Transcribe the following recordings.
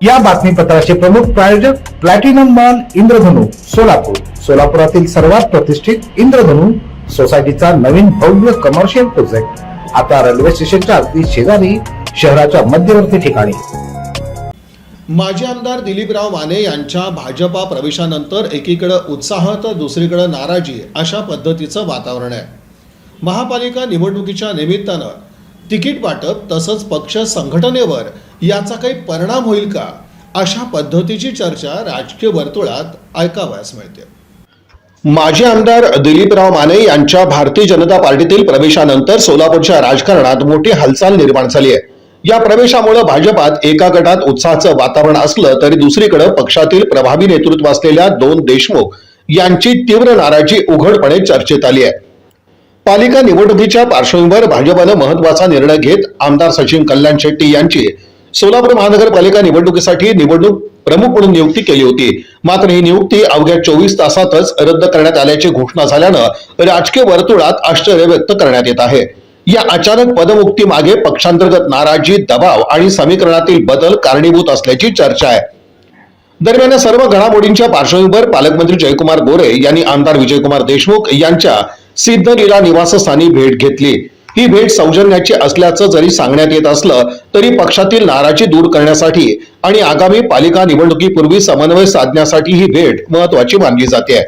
या बातमीपत्राचे प्रमुख प्रायोजक प्लॅटिनम मॉल इंद्रधनु सोलापूर. सोलापुरातील सर्वात प्रतिष्ठित इंद्रधनु सोसायटीचा नवीन भव्य कमर्शियल प्रोजेक्ट आता रेल्वे स्टेशनच्या अगदी शेजारी शहराच्या मध्यवर्ती ठिकाणी. माजी आमदार दिलीपराव माने यांच्या भाजपा प्रवेशानंतर एकीकडे उत्साह तर दुसरीकडे नाराजी अशा पद्धतीचं वातावरण आहे. महापालिका निवडणुकीच्या निमित्तानं तिकीट वाटप तसंच पक्ष संघटनेवर याचा काही परिणाम होईल का? अशा पद्धतीची चर्चा राजकीय वर्तुळात ऐकावयास मिळते. माजी आमदार दिलीपराव माने यांच्या भारतीय जनता पार्टीतील प्रवेशानंतर सोलापूरच्या राजकारणात मोठी हालचाल निर्माण झाली आहे. या प्रवेशामुळे भाजपात एका गटात उत्साहाचं वातावरण असलं तरी दुसरीकडे पक्षातील प्रभावी नेतृत्व असलेल्या दोन देशमुख यांची तीव्र नाराजी उघडपणे चर्चेत आली आहे. पालिका निवडणुकीच्या पार्श्वभूमीवर भाजपानं महत्त्वाचा निर्णय घेत आमदार सचिन कल्याण शेट्टी यांची सोलापूर महानगरपालिका निवडणुकीसाठी निवडणूक प्रमुख म्हणून नियुक्ती केली होती. मात्र ही नियुक्ती अवघ्या चोवीस तासातच रद्द करण्यात आल्याची घोषणा झाल्यानं राजकीय वर्तुळात आश्चर्य व्यक्त करण्यात येत आहे. या अचानक पदमुक्ती मागे पक्षांतर्गत नाराजी दबाव आणि समीकरणातील बदल कारणीभूत असल्याची चर्चा आहे. दरम्यान या सर्व घडामोडींच्या पार्श्वभूमीवर पालकमंत्री जयकुमार गोरे यांनी आमदार विजयकुमार देशमुख यांच्या सिद्धलीला निवासस्थानी भेट घेतली. ही भेट सौजन्याची असल्याचं जरी सांगण्यात येत असलं तरी पक्षातील नाराजी दूर करण्यासाठी आणि आगामी पालिका निवडणुकीपूर्वी समन्वय साधण्यासाठी ही भेट महत्वाची मानली जाते.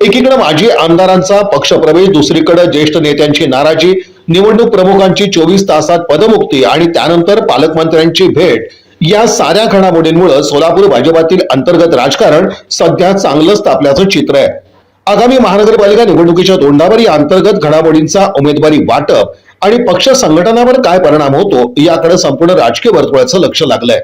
एकीकडे माजी आमदारांचा पक्षप्रवेश दुसरीकडे ज्येष्ठ नेत्यांची नाराजी निवडणूक प्रमुखांची चोवीस तासात पदमुक्ती आणि त्यानंतर पालकमंत्र्यांची भेट या साऱ्या घडामोडींमुळे सोलापूर भाजपातील अंतर्गत राजकारण सध्या चांगलंच तापल्याचं चित्र आहे. आगामी महानगरपालिका निवडणुकीच्या तोंडावर या अंतर्गत घडामोडींचा उमेदवारी वाटप आणि पक्ष संघटनावर काय परिणाम होतो याकडे संपूर्ण राजकीय वर्तुळाचं लक्ष लागलंय.